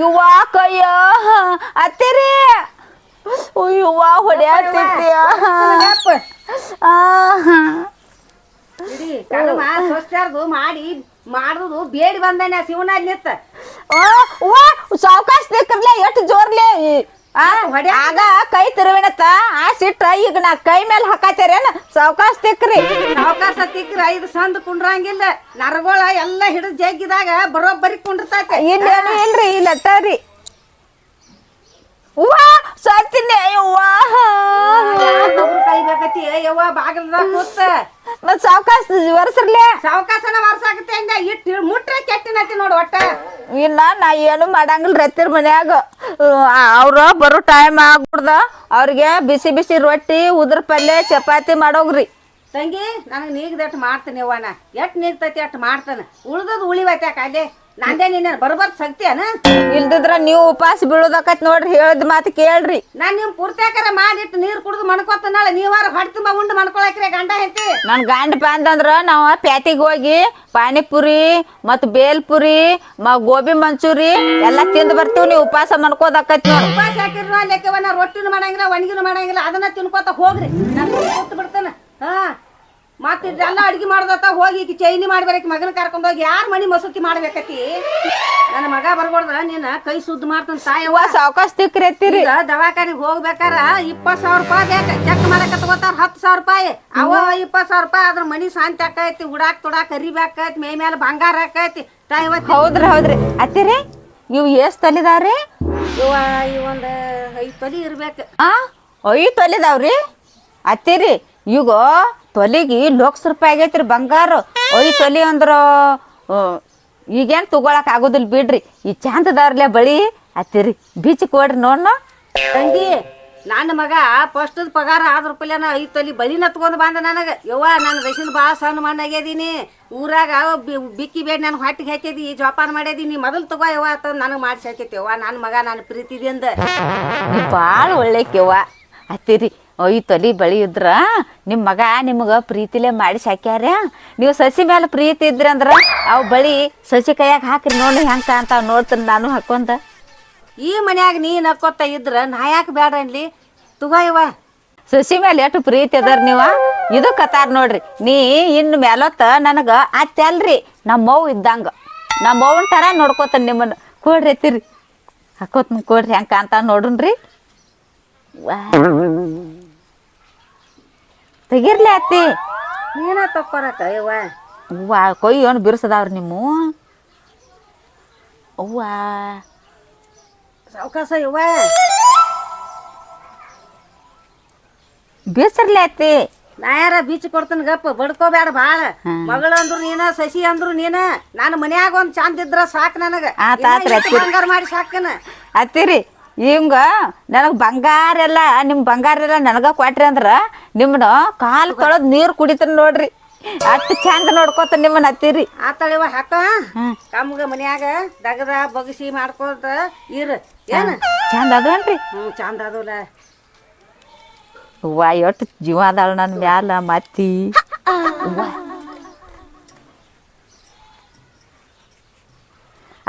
ಯುವ ಕೈಯೋ ಅತ್ತಿರಿ ಇಡಿ ಕಡಮ ಸ್ವಚ್ಛಾರ್ದು ಮಾಡಿ ಮಾಡುದು ಬೇಡಿ ಬಂದಾನೆ ಶಿವನ ನಿತ್ತ. ಸಾವಕಾಶ ತಿಕ್ಕರ್ಲೆ ಎಷ್ಟು ಜೋರ್ಲೆ? ಆಗ ಕೈ ತಿರುವಿನತ್ತ ಆ ಸಿಟ್ಟ ಈಗ ನಾ ಕೈ ಮೇಲೆ ಹಾಕಾತೇರೇನ ಸಾವಕಾಶ ತಿಕ್ರಿ ಸಾವಕಾಶ ತಿಕ್ರ ಐದು ಸಂದ್ ಕುಂಡ್ರಂಗಿಲ್ಲ. ನರಗೋಳ ಎಲ್ಲ ಹಿಡಿದು ಜಗ್ಗಿದಾಗ ಬರೋಬ್ಬರಿ ಕುಂಡಿರ್ತೈತೆ. ಇಲ್ಲೇನು ಇಲ್ರಿ ಇಲ್ಲ ಸತ್ತಿನಿ ಅವ್ವಾ ಒಬ್ರು ಕೈ ಯವ್ವಾ ಯವ್ವ ಬಾಗಿಲ್ದಾಗ ಕೂತ ಮತ್ ಸಾವಕಾಶ ವರ್ಸರ್ಲೆ? ಸಾವಕಾಶನ ವರ್ಷಾಕತ್ತೆ ಅಂದ ಇಟ್ಟು ಮುಟ್ರೆ ಕೆಟ್ಟಿನತಿ ನೋಡು ಒಟ್ಟ. ಇಲ್ಲ ನಾ ಏನು ಮಾಡಂಗಿಲ್ಲ ರತ್ತಿರ ಮನ್ಯಾಗ. ಅವ್ರ ಬರೋ ಟೈಮ್ ಆಗ್ಬಿಡ್ದ. ಅವ್ರಿಗೆ ಬಿಸಿ ಬಿಸಿ ರೊಟ್ಟಿ ಉದ್ರ ಪಲ್ಯ ಚಪಾತಿ ಮಾಡೋಗ್ರಿ. ತಂಗಿ ನನಗೆ ನೀಗ್ದಟ್ಟು ಮಾಡ್ತೀನಿ ಯವ್ವ ನಾ ಎಟ್ ನೀಗ್ತೈತಿ ಅಟ್ ಮಾಡ್ತಾನೆ. ಉಳ್ದದ್ ಉಳಿವೈತೆ ಅಲ್ಲೇ? ನಂದೇ ನಿನ್ನ ಬರ್ಬರ್ ಸಕ್ತಿಯನ ಇಲ್ದಿದ್ರ ನೀವು ಉಪವಾಸ ಬೀಳೋದಕ್ಕತ್ ನೋಡ್ರಿ ಹೇಳಿದ ಮಾತು ಕೇಳ್ರಿ. ನಾನ್ ನಿಮ್ ಪೂರ್ತಿಯಾಕರ ಮಾಡಿಟ್ಟು ನೀರ್ ಕುಡ್ದು ಮಣ್ಕೋತ ನಾಳೆ ನೀವಾರ ಹೊಟ್ಟೆ ತುಂಬ ಉಂಡು ಮಣ್ಕೊಳಕ್ರೆ ಗಂಡ ಹೆಂಡತಿ? ನನ್ ಗಂಡ ಬಂದಂದ್ರ ನಾವ ಪ್ಯಾತಿಗ್ ಹೋಗಿ ಪಾನಿಪುರಿ ಮತ್ ಬೇಲ್ಪುರಿ ಮ ಗೋಬಿ ಮಂಚೂರಿ ಎಲ್ಲಾ ತಿಂದ್ ಬರ್ತೀವಿ ನೀವು ಉಪವಾಸ ಮಾಡ್ಕೋದಕ್ಕತ್ ನೋಡ್. ಉಪವಾಸ ಹಾಕಿರ್ನ ಲೆಕ್ಕವ ನಾ ರೊಟ್ಟಿನೂ ಮಾಡಂಗಿಲ್ಲ ಒಣಗಿನೂ ಮಾಡಂಗಿಲ್ಲ ಅದನ್ನ ತಿನ್ಕೋತ ಹೋಗ್ರಿ. ನಾನು ಕೂತ್ ಬಿಡ್ತೇನೆ. ಹಾ. ಮತ್ತೆ ಎಲ್ಲ ಅಡ್ಗೆ ಮಾಡ್ದತ್ತ ಹೋಗಿ ಈಕಿ ಚೈನಿ ಮಾಡ್ಬೇಕು ಮಗನ ಕರ್ಕೊಂಡು ಹೋಗಿ ಯಾರ ಮನಿ ಮಸೂತಿ ಮಾಡ್ಬೇಕತಿ ನನ್ನ ಮಗ ಬರ್ಬಾರ್ದ ನೀನ ಕೈ ಸುದ್ದ ಮಾಡ್ತಾನ ತಾಯವ್ವ. ಸಾವಕಾಶ ತಿಕ್ರಿ ದವಾಖಾನೆಗೆ ಈಗ ಹೋಗ್ಬೇಕಾರ ಇಪ್ಪತ್ ಸಾವಿರ ರೂಪಾಯಿ ಬೇಕ ಚೆಕ್ ಮಾಡಕ ತಗೋತಾರ ಹತ್ತು ಸಾವಿರ ರೂಪಾಯಿ. ಅವ ಇಪ್ಪತ್ ಸಾವಿರ ರೂಪಾಯಿ ಅದ್ರ ಮನಿ ಶಾಂತಿ ಆಕೈತಿ ಉಡಾಕ್ ತುಡಾಕ್ ಅರಿಬೇಕಾಯ್ತಿ ಮೇ ಮೇಲೆ ಬಂಗಾರ ಆಕೈತಿ. ತಾಯವ್ವ ಹೌದ್ರಿ ಹೌದ್ರಿ. ಅತ್ತಿರಿ ಇವ್ ಎಷ್ಟ್ ತಲಿದಾವ್ರಿ? ಇವ ಈ ಒಂದ್ ಐದ್ ತೊಲಿ ಇರ್ಬೇಕು. ಆ ಐದು ತೊಲಿದಾವ್ರಿ? ಅತ್ತಿರಿ ಈಗ ತೊಲಿಗಿ ಲಕ್ಷ ರೂಪಾಯಿ ಆಗೈತ್ರಿ ಬಂಗಾರ. ಒಯ್ ತೊಲಿ ಅಂದ್ರ ಈಗೇನು ತಗೊಳಕ್ ಆಗೋದಿಲ್ಲ ಬಿಡ್ರಿ. ಈ ಚಾಂದದಾರ್ಲೆ ಬಳಿ ಅತ್ತಿರಿ ಬೀಚ್ ಕೊಡ್ರಿ ನೋಡ್ನ? ತಂಗಿ ನನ್ನ ಮಗ ಫಸ್ಟ್ ಪಗಾರ ಆದ್ರ ರೂಪಾಯಿನ ಐದ್ ತೊಲಿ ಬಲಿನ ತಗೊಂಡ್ ಬಂದ ನನಗೆ. ಯವ್ವ ನನ್ನ ರಶಿನ ಭಾಳ ಸಣ್ಣ ಆಗ್ಯದೀನಿ. ಊರಾಗ ಬಿಕ್ಕಿ ಬೇಡ ನಾನು ಹೊಟ್ಟಿಗೆ ಹಾಕಿದಿ ಜೋಪಾನ ಮಾಡ್ಯದೀನಿ ಮೊದಲು ತಗೋ ಯವ್ವ ಅಂತ ನನಗೆ ಮಾಡಿಸಿ ಹಾಕೈತಿ ಯವ್ವ. ನನ್ನ ಮಗ ನನ್ನ ಪ್ರೀತಿದಿಂದ. ಭಾಳ ಒಳ್ಳೆಕ್ಯವ್ವ ಅತ್ತಿರಿ ಐದು ತೊಲಿ ಬಳಿ ಇದ್ರ ನಿಮ್ಮ ಮಗ ನಿಮಗೆ ಪ್ರೀತಿಲೆ ಮಾಡಿ ಸಾಕ್ಯಾರ? ನೀವು ಸಸಿ ಮೇಲೆ ಪ್ರೀತಿ ಇದ್ರಿ ಅಂದ್ರ ಅವು ಬಳಿ ಸಸಿ ಕೈಯಾಗ ಹಾಕ್ರಿ ನೋಡಿ ಹೆಂಗ ಅಂತ ನೋಡ್ತೀನಿ ನಾನು ಹಾಕೊಂತ ಈ ಮನ್ಯಾಗ ನೀ ಹಾಕೋತ ಇದ್ರ ನಾ ಯಾಕೆ ಬೇಡ ಅನ್ಲಿ? ತುಗಾಯವ ಯವ್ವ ಸಸಿ ಮೇಲೆ ಎಷ್ಟು ಪ್ರೀತಿ ಅದಾರ ನೀವ? ಇದು ಕತಾರ್ ನೋಡ್ರಿ. ನೀ ಇನ್ನು ಮೇಲೊತ್ತ ನನಗ ಅತ್ತೆ ಅಲ್ರಿ. ನಮ್ಮವ್ ಇದ್ದಂಗ. ನಮ್ಮವ್ವನ ತರ ನೋಡ್ಕೋತ ನಿಮ್ಮನ್ನ. ಕೊಡ್ರಿ ಎತ್ತಿರಿ ಹಾಕೋತ್ ಕೊಡ್ರಿ ಹೆಂಗ ಅಂತ ನೋಡುನ್ರಿ. ವಾ. ತೆಗಿರ್ಲಿ ಅತ್ತಿ. ನೀನ ತಕ್ಕೊರಕ ಇವ ಹೂವ ಕೊಯ್ ಏನು ಬಿರ್ಸದಾವ್ರಿ ನಿಮ್ಮ? ಅವ್ವ. ಸಾವಕಾಸ ಇವ ಬಿರ್ಸರ್ಲಿ ಅತ್ತಿ. ನಾ ಯಾರ ಬೀಚ್ ಕೊಡ್ತೀನಿ ಗಪ್ಪ ಬಡ್ಕೋಬೇಡ ಭಾಳ ಮಗಳು ಅಂದ್ರು ನೀನ ಸಸಿ ಅಂದ್ರು ನೀನ ನಾನು ಮನ್ಯಾಗ ಒಂದ್ ಚಂದ ಇದ್ರ ಸಾಕ್ ನನಗ. ಆತ್ ಇನ್ನ ಆತ್ರಿ ಇಷ್ಟ್ ಬಂಗಾರ ಮಾಡಿ ಸಾಕನ ಅತ್ತಿರಿ ಇವಂಗ ನನಗೆ ಬಂಗಾರ ಎಲ್ಲ ನಿಮ್ಮ ಬಂಗಾರ ಎಲ್ಲ ನನಗ ಕೊಟ್ರಿ ಅಂದ್ರೆ ನಿಮ್ಮನ್ನ ಕಾಲು ತೊಳೆದು ನೀರು ಕುಡಿತೀನಿ ನೋಡ್ರಿ. ಅಷ್ಟು ಚಂದ ನೋಡ್ಕೋತ ನಿಮ್ಮನ್ನ ಆ ಆತಳಿವ ಹಾಕ. ಕಮ್ಗ ಮನ್ಯಾಗ ದಗದ ಬಗಸಿ ಮಾಡ್ಕೊಂತ ಇರ್. ಏನ? ಚಂದ ಅದನ್ರಿ ಹ್ಞೂ ಚಂದ ಅದಲ್ಲ ಹೂವ ಎಷ್ಟು ಜೀವ ಅದಾಳ ನನ್ನ ಮ್ಯಾಲ ಮತ್ತಿ. <laughs>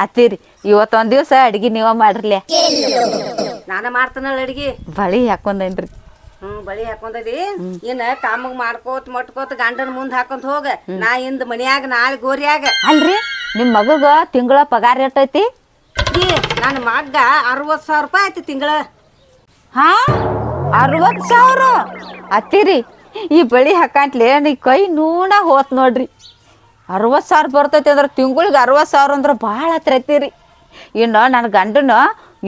ಅತ್ತಿರಿ ಇವತ್ತೊಂದ್ ದಿವಸ ಅಡ್ಗಿ ನೀವ ಮಾಡ್ರಲೆ. ನಾನ ಮಾಡ್ತಾನಲ್ಲ ಅಡ್ಗಿ? ಬಳಿ ಹಾಕೊಂಡೇನ್ರಿ. ಹ್ಮ್ ಬಳಿ ಹಾಕೊಂಡದಿ. ಇನ್ನ ಕಾಮಗ್ ಮಾಡ್ಕೋತ ಮಟ್ಕೋತ ಗಂಡನ ಮುಂದ್ ಹಾಕೊಂತ ಹೋಗ. ನಾ ಇಂದ ಮನ್ಯಾಗ ನಾಳೆ ಗೋರಿಯಾಗ. ಅಲ್ರಿ ನಿಮ್ಮ ಮಗಗ ತಿಂಗಳ ಪಗಾರ ಎಷ್ಟೈತಿ? ನನ್ನ ಮಗ್ಗ ಅರವತ್ ಸಾವಿರ ರೂಪಾಯಿ ಆಯ್ತು ತಿಂಗಳ. ಹಾ ಅರವತ್ ಸಾವಿರ? ಅತ್ತಿರಿ ಈ ಬಳಿ ಹಾಕಂತ್ಲೇ ನೀ ಕೈ ನೂಣ ಹೋತ್ ನೋಡ್ರಿ. ಅರವತ್ ಸಾವಿರ ಬರ್ತೈತಿ ಅಂದ್ರೆ ತಿಂಗಳಿಗೆ ಅರವತ್ತು ಸಾವಿರ ಅಂದ್ರೆ ಭಾಳ ಹತ್ರೈತಿರಿ ಇನ್ನು ನನ್ನ ಗಂಡನ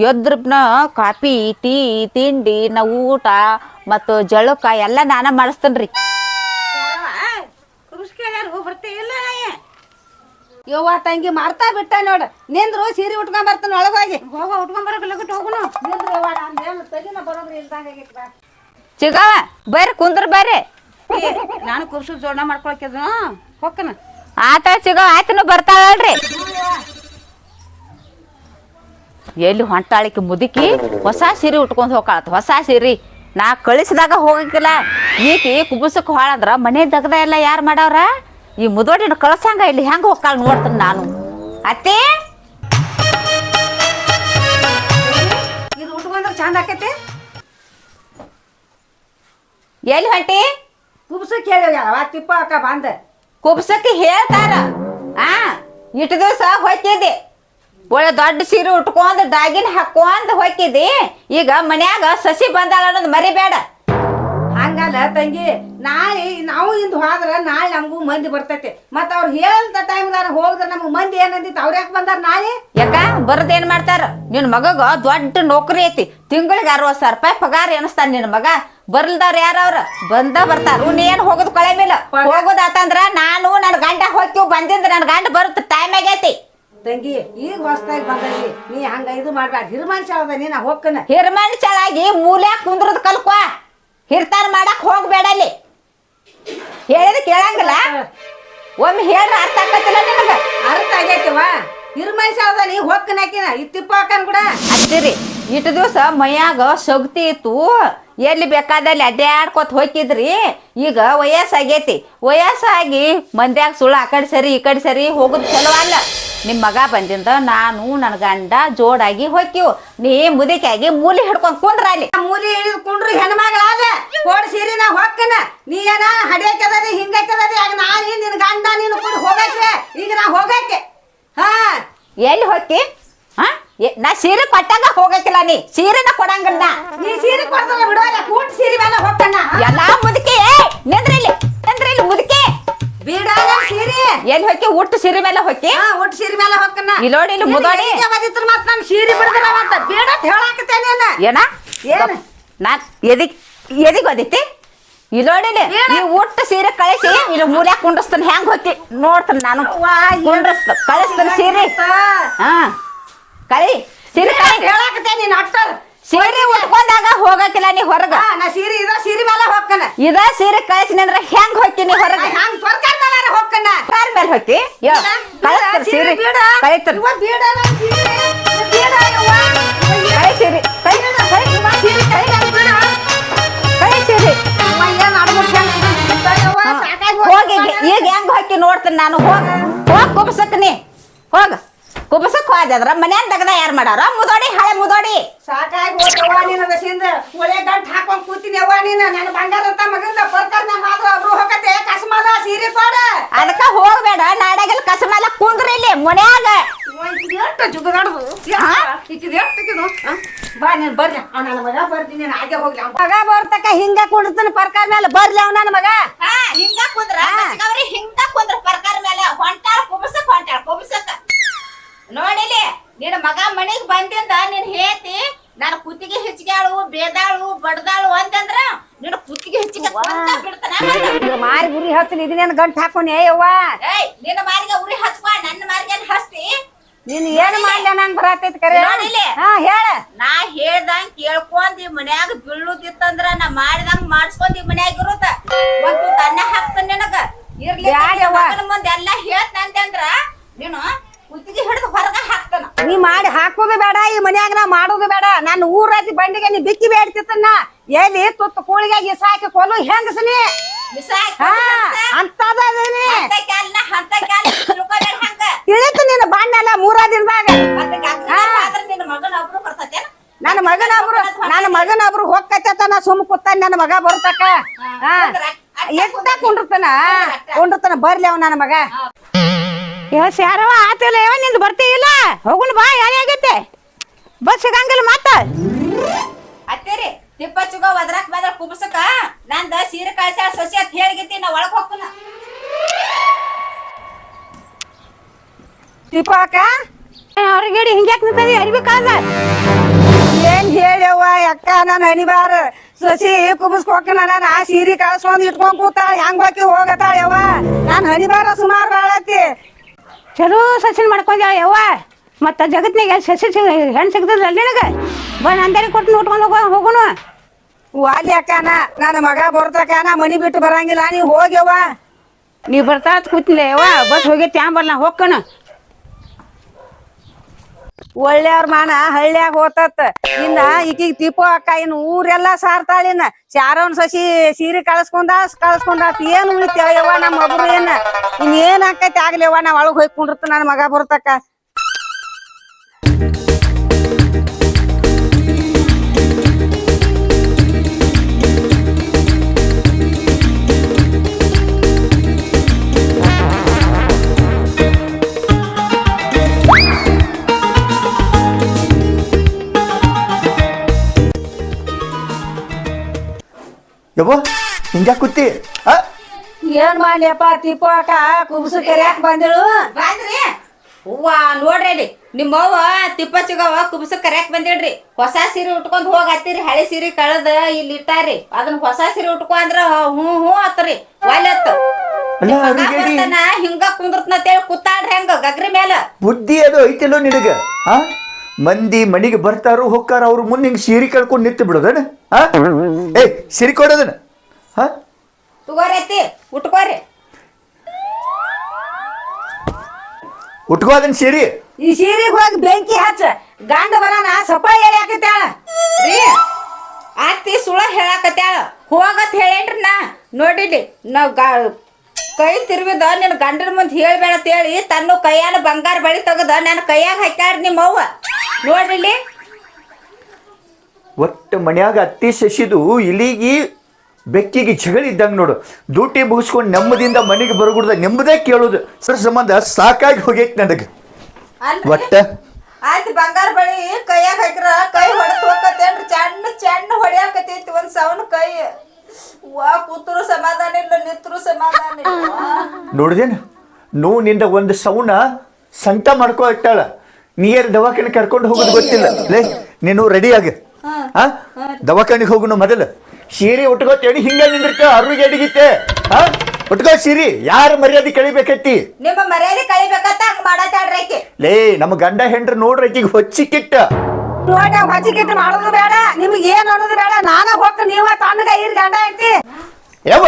ಎದ್ರಪ್ನ ಕಾಫಿ ಟೀ ತಿಂಡಿ ನಾ ಊಟ ಮತ್ತು ಜಳಕ ಎಲ್ಲ ನಾನೇ ಮಾಡಿಸ್ತೇನೆ ರೀ. ಯವ್ವ ತಂಗಿ ಮಾಡ್ತಾ ಬಿಟ್ಟ ನೋಡ. ನಿಂದ್ರು ಸೀರೆ ಉಟ್ಕೊಂಡ್ ಬರ್ತಾನ ಒಳಗೋಗಿ ಹೋಗ. ಉಟ್ಕೊಂಡ್ ಹೋಗುನು. ನಿಂದ್ರು ಯವ್ವ ನಾನು ತಗಿನ ಬರೋಬ್ರಿ ಇಲ್ದಂಗ ಆಗೈತಿ ಬಾ. ಚಿಗವ ಬರ್ರಿ ಕುಂದ್ರ ಬರ್ರಿ. ನಾನು ಕುರ್ಸು ಜೋಡಣೆ ಮಾಡ್ಕೊಳಕಿದ್ನು ಹೊಕ್ಕನ ಆತ ಸಿಗೋ ಆಯ್ತನು ಬರ್ತಾಳಲ್ರಿ. ಎಲ್ಲಿ ಹೊಂಟಾಳಿಕೆ ಮುದುಕಿ? ಹೊಸ ಸೀರೆ ಉಟ್ಕೊಂಡು ಹೋಗಾಳತ್ ಹೊಸ ಸೀರೆ. ನಾ ಕಳಿಸಿದಾಗ ಹೋಗಕ್ಕಿಲ್ಲ ಈಕಿ ಕುಬುಸಕ್ಕೆ ಹಾಳಂದ್ರ ಮನೆ ದಗದ ಎಲ್ಲ ಯಾರು ಮಾಡವ್ರ? ಈ ಮುದೋಡಿನ ಕಳ್ಸಂಗ ಇಲ್ಲಿ ಹೆಂಗೆ ಹೋಗ್ಕಾಳ ನೋಡ್ತೀನಿ ನಾನು. ಅತ್ತೆ? ಇದು ಉಟ್ಕೊಂಡ್ರೆ ಚಂದ ಆಕೈತಿ? ಎಲ್ಲಿ ಹೊಂಟಿ? ಕುಬ್ಸಕ್ಕೆ ಹೇಳಿ ಯಾವ ತಿಪ್ಪ ಅಕ್ಕ ಬಂದ. ಕುಬ್ಸಕ್ಕೆ ಹೇಳ್ತಾರ. ಆ ಇಟ್ಟು ದಿವಸ ಹೊಕ್ಕಿದ್ದೆ ಒಳ್ಳೆ ದೊಡ್ಡ ಸೀರೆ ಉಟ್ಕೊಂಡ್, ದಾಗಿನ ಹಾಕೊಂಡ್ ಹೊಕ್ಕಿದಿ. ಈಗ ಮನ್ಯಾಗ ಸಸಿ ಬಂದಾಳ ಅನ್ನೋದು ಮರಿಬೇಡ. ಹಂಗಲ್ಲ ತಂಗಿ ನಾಳೆ ನಾವು ಇಂದ ಹೋದ್ರ ನಾಳೆ ನಮಗೂ ಮಂದಿ ಬರ್ತೈತಿ. ಮತ್ತ ಅವ್ರು ಟೈಮ್ ಟೈಮ್ದಾರ ಹೋದ್ರ ನಮಗ್ ಮಂದಿ ಏನಂದಿತ್ತು ಅವ್ರ ಯಾಕೆ ಬಂದಾರ ನಾಳೆ ಯಾಕ? ಬರದ್ ಏನ್ ಮಾಡ್ತಾರ? ನಿನ್ ಮಗಗ ದೊಡ್ಡ ನೌಕರಿ ಐತಿ. ತಿಂಗಳಿಗೆ ಅರವತ್ ಸಾವಿರ ರೂಪಾಯಿ ಪಗಾರ ಎನಸ್ತಾನ ನಿನ್ ಮಗ. ಬರ್ಲ್ದವ್ರ ಯಾರವ್ರ ಬಂದ ಬರ್ತಾರ. ನೀ ಏನ್ ಹೋಗೋದ್ ಕೊಳೆ ಮೇಲೆ? ಹೋಗೋದಾತಂದ್ರ ನಾನು ನನ್ ಗಂಡ ಹೋಗ್ತೀವಿ ಬಂದಿಂದ ನನ್ ಗಂಡ ಬರುತ್ತ ಟೈಮ್ ಆಗೈತಿ. ತಂಗಿ ಈಗ ಹೊಸದಾಗಿ ಬಂದಿ ನೀ ಹಂಗ ಇದು ಮಾಡ್ಬೇಡ ಹಿರಮಾನ್ ಚಾಳದ ನೀ ನಾ ಹೋಗ್ಕನ ಚಾಳಾಗಿ ಚಳಾಗಿ ಕುಂದ್ರದ ಕುಂದ್ರದ್ ಕಲ್ಕೊ. ಹಿರ್ತಾನ ಮಾಡಕ್ ಹೋಗ್ಬೇಡ ಅಲ್ಲಿ ಹೇಳಿದ ಕೇಳಂಗಿಲ್ಲ. ಒಮ್ಮೆ ಹೇಳ್ರ ಅರ್ಥ ಆಗತ್ತಿಲ್ಲ ನಿನಗ ಅರ್ಥ ಆಗೈತಿವ ಅದ ನೀ ಹೊಕ್ಕನ ಹಾಕಿನ ಇತ್ತಿಪ್ಪ ಹಾಕನ್ ಕೂಡ. ಅತ್ತಿರಿ ಇಟ್ಟು ದಿವಸ ಮೈಯಾಗ ಶಕ್ತಿ ಇತ್ತು. ಎಲ್ಲಿ ಬೇಕಾದಲ್ಲಿ ಅಡ್ಡಾಡ್ಕೊತ ಹೋಗಿದ್ರಿ ಈಗ ವಯಸ್ಸಾಗೈತಿ. ವಯಸ್ಸಾಗಿ ಮಂದ್ಯಾಗ ಸುಳ್ಳು ಆ ಕಡೆ ಸರಿ ಈ ಕಡೆ ಸರಿ ಹೋಗುದು ಚಲೋ ಅಲ್ಲ. ನಿಮ್ಮ ಮಗ ಬಂದಿಂದ ನಾನು ನನ್ನ ಗಂಡ ಜೋಡಾಗಿ ಹೋಗ್ತೀವ್. ನೀ ಮುದಿಕಾಗಿ ಮೂಲಿ ಹಿಡ್ಕೊಂಡ್ ಕುಂದ್ರ ಅಲ್ಲಿ. ಮೂಲಿ ಹಿಡಿದು ಕುಂಡ್ರು ಹೆಣ್ಮಗಳಾದ ಕೋಡ್ ಸೀರೆ ನಾ ಹೊಕ್ಕನ. ನೀ ಏನ ಹಡಿಯಕ್ಕದದಿ ಹಿಂಗಕ್ಕದದಿ ಆಗ ನಾನು ನಿನ್ನ ನಿನ್ ಗಂಡ ನೀನು ಕೂಡ ಹೋಗಕ್ಕೆ. ಈಗ ನಾ ಹೋಗಕ್ಕೆ. ಹಾ. ಎಲ್ಲಿ ಹೋಕ್ಕಿ? ಹಾ ನಾ ಸೀರೆ ಕೊಟ್ಟಾಗ ಹೋಗಕ್ಕಿಲ್ಲ ನೀ. ಸೀರೆನ ಕೊಡಂಗಿಲ್ಲ. ನಾ. ಸೀರೆ ಕೊಡ್ತಾರ ಬಿಡುವಲ್ಲ ಕೂಟ್ ಸೀರೆ ಮೇಲೆ ಹೊಕ್ಕನ ಎಲ್ಲಾ ಮುದುಕಿ ನಿಂದ್ರಿಲ್ಲಿ ನಿಂದ್ರಿಲ್ಲಿ ಮುದುಕಿ. ಬೀಡ ಸೀರೆ. ಎಲ್ಲಿ ಹೊಕ್ಕಿ? ಒಟ್ಟು ಸೀರೆ ಮೇಲೆ ಹೊಕ್ಕಿ? ಹಾ ಒಟ್ಟು ಸೀರೆ ಮೇಲೆ ಹೊಕ್ಕನ. ಇಲ್ಲಿ ನೋಡಿ, ಇಲ್ಲಿ ಮುದೋಡಿ. ಮತ್ ನಾನು ಸೀರೆ ಬಿಡದ್ರ ಮತ್ತ ಬೇಡ ಅಂತ ಹೇಳಾಕತ್ತೇನೆ ಏನ? ಏನ್? ನಾನ್ ಎದಿಗ್ ಎದಿಗ್ ಒದಿತಿ ಇಲ್ಲಿ? ಈ ಒಟ್ಟು ಸೀರೆ ಕಳಿಸಿ ಇಲ್ಲಿ ಮೂಲ್ಯಾಗ ಕುಂಡ್ರಸ್ತಾನ ಹೆಂಗ್ ಹೊತ್ತಿ ನೋಡ್ತಾನ ನಾನು. ಕುಂಡ್ರಸ್ತ ಕಳಿಸ್ತಾನ ಸೀರೆ. ಹಾ. ಕಳಿ. ಸೀರೆ ಕಳಿ. ಹೇಳಾಕತ್ತೇನೆ ನೀನು ಅಟ್ಟರ್. ಸೀರೆ ಉಟ್ಕೊಂಡಾಗ ಹೋಗಕ್ಕಿಲ್ಲ ನೀ ಹೊರಗ. ಹಾ ನಾ ಸೀರೆ ಇದ ಸೀರೆ ಮೇಲೆ ಹೊಕ್ಕನ ಇದ ಸೀರೆ ಕಳಿಸಿನಿ ಅಂದ್ರ ಹೆಂಗ್ ಹೋಗ್ತೀನಿ ಹೊರಗ? ಹಂಗ್ ಸರ್ಕಾರ ಮೇಲೆ ಹೊಕ್ಕನ ಕಾರ್ ಮೇಲೆ ಹೋಗಿ ಕಳಿಸ್ತಾರ ಸೀರೆ ಕಳಿತಾರ ಇವ ಬೀಡ ನನ್ ಸೀರೆ. ಬೀಡ ಯವ್ವ. ಕಳಿ ಸೀರೆ ಕಳಿ ಕಳಿ ಇವ ಸೀರೆ ಕೈ ನನ್ ಬೀಡ. ಕಳಿ ಸೀರೆ ಇವ ಏನ್ ಅಡ್ಮುಟ್ ಹೆಂಗ್ ಕುಂತಿದ್ದ ಯವ್ವ, ಸಾಕಾಗಿ ಹೋಗಿ ಹೋಗ್ತಿದ್ದ ಈಗ ಹೆಂಗ್ ಹೋಗಿ ನೋಡ್ತೀನಿ ನಾನು. ಹೋಗ ಹೋಗ್ ಕುಬ್ಸಕ್ ನೀ. ಹೋಗ. ಕುಬಸಕ್ ಹೋದ್ರ ಮನ್ಯಾನ ತಗದ ಯಾರು ಮಾಡಾರ? ಮುದೋಡಿ ಹಳೆ ಮುದೋಡಿ. ಸಾಕಾಗಿ ಹೋಗ್ತವ ನೀನು ದಸಿಂದ ಒಳ್ಳೆ ಗಂಟ್ ಹಾಕೊಂಡ್ ಕೂತೀನಿ ಅವ್ವ ನೀನು. ನನ್ನ ಬಂಗಾರ ಅಂತ ಮಗಂದ ಬರ್ತಾರ ನಮ್ಮ ಆದ್ರೂ ಒಬ್ರು ಹೋಗತ್ತೆ. ಕಸ್ಮಲ ಸೀರೆ ಕೊಡ. ಅದಕ್ಕ ಹೋಗ್ಬೇಡ. ನಾಡಾಗೆಲ್ಲ ಕಸ ಮೇಲೆ ಕುಂದ್ರಿ ಇಲ್ಲಿ ಮನ್ಯಾಗ. ಎಷ್ಟು ಜುಗುದಾಡ್ದು ಹಾ? ಇಕ್ಕಿದ್ ಎಷ್ಟು ಇಕ್ಕಿದು ಹಾ? ಬಾ ನೀನು ಬರ್ರಿ. ಅವ್ ನನ್ನ ಮಗ ಬರ್ತೀನಿ ನೀನ್ ಹಾಗೆ ಹೋಗ್ಲಿ. ಮಗ ಬರ್ತಕ ಹಿಂಗ ಕುಂಡ್ತಾನ ಪರ್ಕಾರ ಮೇಲೆ ಬರ್ಲಿ ಅವ್ ನನ್ನ ಮಗ. ಹಿಂಗ ಕುಂದ್ರ. ಹಿಂಗ ಕುಂದ್ರ ಪರ್ಕಾರ ಮೇಲೆ ಹೊಂಟಾಳ ಕುಬಸಕ್ ಹೊಂಟಾಳ ಕುಬಸಕ್. ನೋಡಿಲಿ ನಿನ್ನ ಮಗ ಮನಿಗ್ ಬಂದಿಂದ ನಿನ್ ಹೇತಿ ನನ್ನ ಕುತ್ತಿಗೆ ಹೆಚ್ಚಿಗೆಳು ಬೇದಾಳು ಬಡದಾಳು ಅಂತಂದ್ರ ನಿನ್ನ ಕುತ್ತಿಗೆ ಹೆಚ್ಚಿಗೆ ಬಿಡ್ತಾನ. ಮಾರಿ ಉರಿ ಹಚ್ಚಲಿ ಇದನ್ನೇನು ಗಂಟ್ ಹಾಕೋನಿ ಯವ್ವ. ಏಯ್ ನಿನ್ನ ಮಾರಿಗೆ ಉರಿ ಹಚ್ಕೊ ನನ್ನ ಮಾರಿಗೆ ಹಚ್ತಿ? ನಿನ್ ಏನ್ ಮಾಡ್ಲ ನಂಗ್ ಬರತೈತಿ ಕರೆ. ಹಾ ಹೇಳ. ನಾ ಹೇಳ್ದಂಗ್ ಕೇಳ್ಕೊಂಡಿ ಮನ್ಯಾಗ ಬೀಳುದಿತ್ತಂದ್ರ ನಾ ಮಾಡಿದಂಗ್ ಮಾಡ್ಸ್ಕೊಂದಿ ಮನ್ಯಾಗ ಇರುತ್ತ ಒಂದು ತನ್ನ ಹಾಕ್ತಾನ ನಿನಗ. ಇರ್ಲಿ. ಮುಂದೆ ಎಲ್ಲಾ ಹೇಳ್ತಂತಂದ್ರ ನೀನು ಕುತ್ತಿಗೆ ಹಿಡಿದು ಹೊರಗ ಹಾಕ್ತಾನ. ನೀ ಮಾಡಿ ಹಾಕೋದು ಬೇಡ ಈ ಮನ್ಯಾಗ ನಾ ಮಾಡೋದು ಬೇಡ. ನನ್ನ ಊರಾತಿ ಬಂಡಿಗೆ ನೀ ಬಿಕ್ಕಿ ಬೇಡ್ತಿತ್ತನ್ನ? ಎಲ್ಲಿ ತುತ್ತು ಕೂಳಿಗೆ ಸಾಕಿ ಕೊಲು ಹೆಂಗಸನಿ ಬಿಸಾಕ್ ಹಾ ಅಂತದ ಅದೀನಿ. ಹಂತ ಕ್ಯಾಲ್ನ ಹಂತ ಕ್ಯಾಲ್ ತಿಳ್ಕೊಬೇಡ ಹಂಗ. ತಿಳಿತು ನಿನ್ನ ಬಾಣ್ಣಲ್ಲ ಮೂರ ದಿನದಾಗ ನನ್ನ ಮಗನ ಒಬ್ರು ನನ್ನ ಮಗನೊಬ್ರು ನನ್ನ ಮಗನೊಬ್ರು ಹೋಗ್ಕತ್ತ ನಾ ಸುಮ್ ಕೂತಾನ ನನ್ನ ಮಗ ಬರ್ತಕ ಹಾ. ಎಷ್ಟ ಕುಂಡಿರ್ತಾನ? ಕುಂಡಿರ್ತಾನ ಬರ್ಲಿ ಅವ ನನ್ನ ಮಗ. ಎಸ್ ಯಾರವ ಆತಿಲ್ಲ ಯಾವ ನಿಂದು ಬರ್ತೀಯಿಲ್ಲ ಹೋಗುಣ ಬಾ ಯಾರಿಗೈತೆ ಬಸ್ ಸಿಗಂಗಿಲ್ಲ ಮತ್ತ? ಅತ್ತೇರಿ ತಿಪ್ಪ ಚುಗ ಒದ್ರಾಕ್ ಬದ್ರ ಕುಬಸಕ? ನಂದ ಸೀರೆ ಕಳ್ಸ್ಯಾಳ ಸೊಸಿ ಅಂತ ಹೇಳಿಗಿತ್ತಿ ನಾ ಒಳಗ್ ಹೋಗ್ತಾನ. ದೀಪಾಕ ಅವ್ರಿಗೇಡಿ ಹಿಂಗ್ಯಾಕ್ ನಿಂತದಿ? ಅರಿಬೇಕಾದ ಏನ್ ಹೇಳ್ಯವ್ವ ಅಕ್ಕ ನಾನು ಅನಿವಾರ ಸಸಿ ಕುಬಸ್ಕೋಕನ ನಾನು ಆ ಸೀರೆ ಕಳ್ಸ್ಕೊಂಡ್ ಇಟ್ಕೊಂಡ್ ಕೂತಾಳ ಹೆಂಗ್ ಬಾಕಿ ಹೋಗತಾಳ ಯವ್ವ? ನಾನು ಹನಿಬಾರ ಸುಮಾರು ಬಾಳತಿ ಚಲೋ ಸಸಿನ ಮಾಡ್ಕೊಂಡ್ಯಾ ಯವ್ವ? ಮತ್ತೆ ಜಗತ್ನಾಗ ಸಸಿ ಸಿಗ ಹೆಣ್ಣು ಸಿಗ್ತದಲ್ಲ ನಿನಗೆ? ಬಾ ನಂದೇನೆ ಕೊಟ್ಟು ನೋಡ್ಕೊಂಡು ಹೋಗೋ ಹೋಗೋಣ ವಾಲಿ ಅಕ್ಕನ ನನ್ನ ಮಗ ಬರ್ತಕನ ಮನಿ ಬಿಟ್ಟು ಬರಂಗಿಲ್ಲ ನೀವು ಹೋಗ್ಯವ್ವ ನೀ ಬರ್ತಾ ಕೂತ್ನಿಲ್ಲ ಯವ್ವ ಬಸ್ ಹೋಗಿ ತ್ಯಾಂಬಲ್ಲ ಹೋಗ್ಕಣ. ಒಳ್ಳೆಯವ್ರ ಮಾನ ಹಳ್ಳಿಯಾಗ ಹೋತತ್. ಇನ್ನ ಈಕಿಗ್ ತಿಪ್ಪು, ಅಕ್ಕ ಇನ್ ಊರೆಲ್ಲಾ ಸಾರ್ತಾಳಿನ ಶಾರವನ್ ಸಸಿ ಸೀರೆ ಕಳ್ಸ್ಕೊಂಡ ಕಳ್ಸ್ಕೊಂಡ ಏನ್ ಉಳಿತೇವ ಯವ್ವ ನಮ್ಮ ಮಗು ಏನ ಇನ್ ಏನ್ ಆಕೈತಿ ಆಗ್ಲಿವ ನಾ ಒಳಗ್ ಹೋಗಿ ಕುಂಡಿರ್ತ ನನ್ನ ಮಗ ಬರ್ತಕ್ಕ. ಯವ್ವ ಹಿಂಗ ಕೂತಿ ಆ ಏನ್ ಮಾಡ್ಲಿಯಪ್ಪ ತಿಪ್ಪ ಅಕ್ಕ ಕುಬ್ಸು ಕೆರ್ಯಾಕ್ ಬಂದಿಳು. ಬಂದ್ರಿ? ಹೂವ ನೋಡ್ರಿ ಅಲ್ಲಿ. ನಿಮ್ಮ ಅವ್ವ ತಿಪ್ಪ ಚಿಗವ ಕುಬ್ಸು ಕರ್ಯಾಕ್ ಬಂದಿಡ್ರಿ ಹೊಸ ಸೀರೆ ಉಟ್ಕೊಂಡ್ ಹೋಗ್ ಹತ್ತಿರಿ ಹಳೆ ಸೀರೆ ಕಳದ ಇಲ್ಲಿ ಇಟ್ಟಾರಿ. ಅದನ್ನ ಹೊಸ ಸೀರೆ ಉಟ್ಕೊ ಅಂದ್ರ ಹ್ಞೂ ಹ್ಞೂ ಆತ್ರಿ. ಅಲ್ಲ ಅವ್ರಿಗೇಡಿ ಹಿಂಗ ಕುಂದ್ರತ್ನ ಅಂತೇಳಿ ಕೂತಾಡ್ರಿ ಹೆಂಗ ಗಗ್ರಿ ಮೇಲೆ ಬುದ್ಧಿ ಅದು ಐತಿಲ್ಲೋ ನಿನಗ? ಆ ಮಂದಿ ಮನೆಗೆ ಬರ್ತಾರು ಹೋಗ್ತಾರ ಅವ್ರ ಮುಂದೆ ಹಿಂಗ್ ಸೀರೆ ಕಳ್ಕೊಂಡು ನಿಂತು ಬಿಡೋದನ? ಏ ಸಿರಿ ಕೊಡೋದನ? ಹಾ? ತಗೋರೈತಿ ಉಟ್ಕೋರಿ. ಉಟ್ಕೋ ಅದನ್ನ ಸೀರಿ? ಈ ಸೀರೆಗೆ ಹೋಗಿ ಬೆಂಕಿ ಹಚ್ಚ ಗಂಡ ಬರಾನ ಸಫಾಯಿ ಹೇಳಿ ಹಾಕತ್ತಾಳ. ರೀ ಅತ್ತಿ ಸುಳ ಹೇಳಾಕತ್ಯಾಳ ಹೋಗತ್ ಹೇಳೇನ್ರಿ ನಾ? ನೋಡಿಲಿ ನಾವ್ ಗಾ ಕೈ ತಿರುವಿದ ನಿನ್ನ ಗಂಡನ ಮುಂದೆ ಹೇಳ್ಬೇಡ ಹೇಳಿ ತನ್ನ ಕೈಯಾನ ಬಂಗಾರ ಬಳಿ ತೆಗದ ನನ್ನ ಕೈಯಾಗ ಹಾಕ್ಯಾಳ ನಿಮ್ಮ ಅವ್ವ ನೋಡ್ರಿಲಿ ಒಟ್ಟು ಮನ್ಯಾಗ ಅತ್ತಿ ಶಶಿದು ಇಲಿಗಿ ಬೆಕ್ಕಿಗೆ ಜಗಳ ಇದ್ದಂಗೆ ನೋಡು. ಡ್ಯೂಟಿ ಮುಗಿಸ್ಕೊಂಡು ನೆಮ್ಮದಿಯಿಂದ ಮನೆಗೆ ಬರಗುಡ್ದ ನೆಮ್ಮದೇ ಕೇಳೋದು. ಸರ್ ಸಂಬಂಧ ಸಾಕಾಗಿ ಹೋಗೈತೆ ನನಗೆ. ಒಟ್ಟ? ಆಯ್ತು ಬಂಗಾರ ಬಳಿ ಕೈಯಾಗ ಹಾಕಿರ ಕೈ ಹೊಡೆದು ಹೋಗತ್ತೇನ್ರಿ? ಚಣ್ಣ ಚಣ್ಣ ಹೊಡ್ಯಾಕತೈತಿ ಒಂದ್ ಸೌನ್ ಕೈ. ವಾ ಕೂತರು ಸಮಾಧಾನ ಇಲ್ಲ ನಿತ್ರು ಸಮಾಧಾನ ಇಲ್ಲ. ನೋಡಿದೇನು? ನೋವಿನಿಂದ ಒಂದು ಸೌನ ಸಂತ ಮಾಡ್ಕೊ ಇಟ್ಟಾಳ. ನೀರ್ ದವಾಖಾನೆ ಕರ್ಕೊಂಡು ಹೋಗೋದು ಗೊತ್ತಿಲ್ಲ. ಲೇ ನೀನು ರೆಡಿ ಆಗ. ಹಾ ದವಾಖಾನೆಗೆ ಹೋಗುನು ಮೊದಲು. ಸೀರೆ ಉಟ್ಕೋತೇಳಿ ಹಿಂಗ ನಿಂದಿರ್ತ ಅರ್ವಿಗೆ ಅಡಿಗಿತ್ತೆ ಹಾ? ಉಟ್ಕೋ ಸೀರಿ. ಯಾರ ಮರ್ಯಾದೆ ಕಳಿಬೇಕೈತಿ ನಿಮ್ಮ ಮರ್ಯಾದೆ ಕಳಿಬೇಕಂತ ಹಂಗ ಮಾಡತ್ತಾಳ್ರಿ ಆಕಿ. ಲೇ ನಮ್ಮ ಗಂಡ ಹೆಂಡ್ರ ನೋಡ್ರಿ ಆಕಿಗೆ ಹೊಚ್ಚಿಕ್ಕಿಟ್ಟ. ನೋಡ ಹೊಚ್ಚಿಕ್ಕಿಟ್ಟು ಮಾಡೋದು ಬೇಡ. ನಿಮ್ಗೆ ಏನ್ ಅನ್ನೋದು ಬೇಡ. ನಾನ ಹೋಗ್ತ ನೀವ ತಣ್ಣಗ ಇರ್ ಗಂಡ ಐತಿ ಯವ್ವ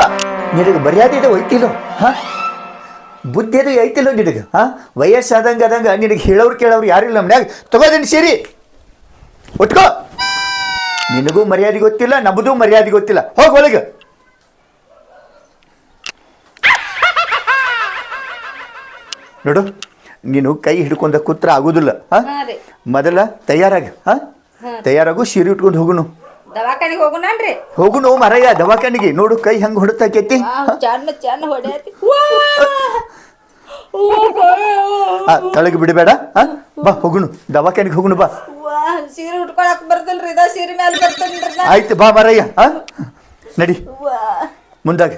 ನಿನಗೆ ಮರ್ಯಾದೆ ಇದೆ ಹೋಯ್ತಿಲ್ಲ ಹಾ? ಬುದ್ಧಿ ಅದು ಐತಿಲ್ಲ ನಿನಗೆ ಹಾ? ವಯಸ್ಸಾದಂಗೆ ಆದಂಗ ನಿನಗೆ ಹೇಳೋರು ಕೇಳೋರು ಯಾರಿಲ್ಲ ಮನ್ಯಾಗ. ತಗೋದಿನ ಸೇರಿ. ಒಟ್ಕೋ ನಿನಗೂ ಮರ್ಯಾದೆ ಗೊತ್ತಿಲ್ಲ ನಮ್ಮದು ಮರ್ಯಾದೆ ಗೊತ್ತಿಲ್ಲ. ಹೋಗಿ ಒಳಗೆ. ನೋಡು ನೀನು ಕೈ ಹಿಡ್ಕೊಂಡ ಕೂತ್ರ ಆಗುದಿಲ್ಲ ಹಾ? ಹಾ ಮೊದಲ ತಯಾರಾಗ ಹಾ? ತಯಾರಾಗು ಸೀರೆ ಉಟ್ಕೊಂಡು ಹೋಗುನು. ದವಾಖಾನಿಗೆ ಹೋಗುಣನ್ರಿ ಹೋಗುನು ಮರಯ್ಯ ದವಾಖಾನಿಗೆ. ನೋಡು ಕೈ ಹಂಗ ಹೊಡತಾಕೈತಿ ತಳಗ ಚಣ್ಣ ಹೊಡ್ಯಾತಿ. ತಳಗ್ ಬಿಡಬೇಡ? ಬಾ ಹೋಗುನು. ದವಾಖಾನಿಗೆ ಹೋಗುನು ಬಾ. ಸೀರೆ ಉಟ್ಕೊಳಕ್ ಬರ್ತಲ್ರಿ ಇದ ಸೀರೆ ಮ್ಯಾಲ ಬರ್ತೇನ್ರಿ ನಾ. ಆಯ್ತು ಬಾ ಮರಯ್ಯ? ನಡಿ. ಮುಂದಾಗ.